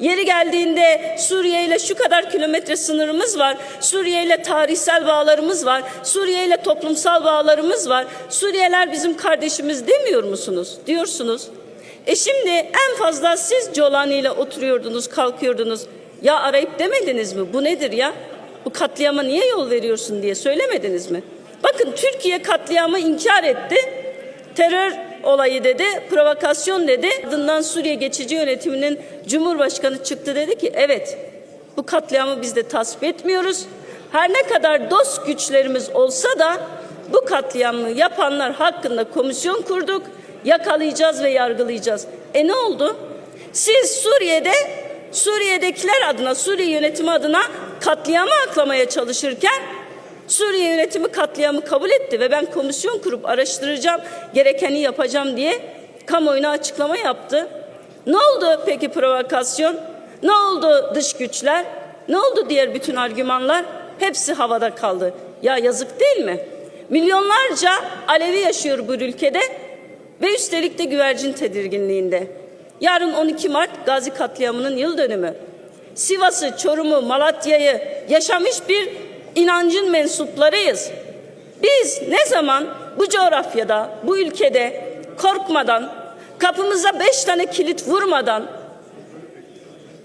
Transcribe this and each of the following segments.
Yeri geldiğinde Suriye ile şu kadar kilometre sınırımız var. Suriye ile tarihsel bağlarımız var. Suriye ile toplumsal bağlarımız var. Suriyeler bizim kardeşimiz demiyor musunuz? Diyorsunuz. E şimdi en fazla siz Colani ile oturuyordunuz, kalkıyordunuz. Ya arayıp demediniz mi? Bu nedir ya? Bu katliama niye yol veriyorsun diye söylemediniz mi? Bakın Türkiye katliamı inkar etti. Terör olayı dedi, provokasyon dedi. Ardından Suriye geçici yönetiminin Cumhurbaşkanı çıktı dedi ki evet bu katliamı biz de tasvip etmiyoruz. Her ne kadar dost güçlerimiz olsa da bu katliamı yapanlar hakkında komisyon kurduk. Yakalayacağız ve yargılayacağız. E ne oldu? Siz Suriye'de Suriye'dekiler adına, Suriye yönetimi adına katliamı aklamaya çalışırken yönetimi katliamı kabul etti ve ben komisyon kurup araştıracağım, gerekeni yapacağım diye kamuoyuna açıklama yaptı. Ne oldu peki provokasyon? Ne oldu dış güçler? Ne oldu diğer bütün argümanlar? Hepsi havada kaldı. Ya yazık değil mi? Milyonlarca Alevi yaşıyor bu ülkede ve üstelik de güvercin tedirginliğinde. Yarın 12 Mart Gazi katliamının yıl dönümü. Sivas'ı, Çorum'u, Malatya'yı yaşamış bir inancın mensuplarıyız. Biz ne zaman bu coğrafyada, bu ülkede korkmadan, kapımıza beş tane kilit vurmadan,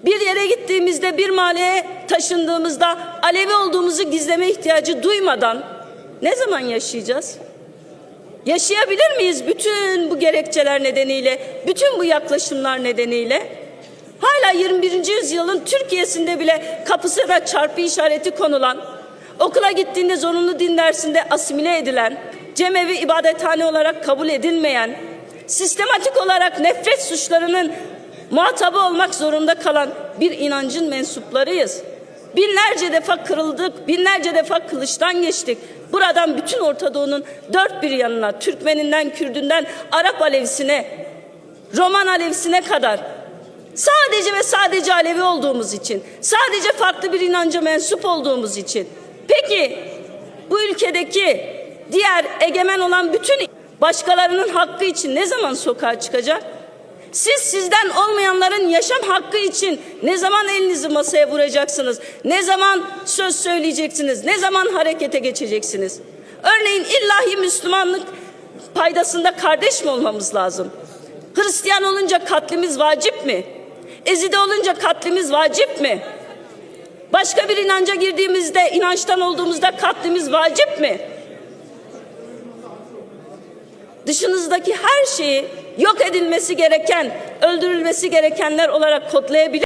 bir yere gittiğimizde, bir mahalleye taşındığımızda Alevi olduğumuzu gizleme ihtiyacı duymadan ne zaman yaşayacağız? Yaşayabilir miyiz bütün bu gerekçeler nedeniyle, bütün bu yaklaşımlar nedeniyle? Hala 21. yüzyılın Türkiye'sinde bile kapısına çarpı işareti konulan, okula gittiğinde zorunlu din dersinde asimile edilen, cemevi ibadethane olarak kabul edilmeyen, sistematik olarak nefret suçlarının muhatabı olmak zorunda kalan bir inancın mensuplarıyız. Binlerce defa kırıldık, binlerce defa kılıçtan geçtik. Buradan bütün Orta Doğu'nun dört bir yanına, Türkmeninden, Kürdünden, Arap Alevisine, Roman Alevisine kadar sadece ve sadece Alevi olduğumuz için, sadece farklı bir inanca mensup olduğumuz için. Peki bu ülkedeki diğer egemen olan bütün başkalarının hakkı için ne zaman sokağa çıkacak? Siz sizden olmayanların yaşam hakkı için ne zaman elinizi masaya vuracaksınız? Ne zaman söz söyleyeceksiniz? Ne zaman harekete geçeceksiniz? Örneğin illahi Müslümanlık paydasında kardeş mi olmamız lazım? Hristiyan olunca katlimiz vacip mi? Ezide olunca katlimiz vacip mi? Başka bir inanca girdiğimizde, inançtan olduğumuzda katlimiz vacip mi? Dışınızdaki her şeyi yok edilmesi gereken, öldürülmesi gerekenler olarak kodlayabilir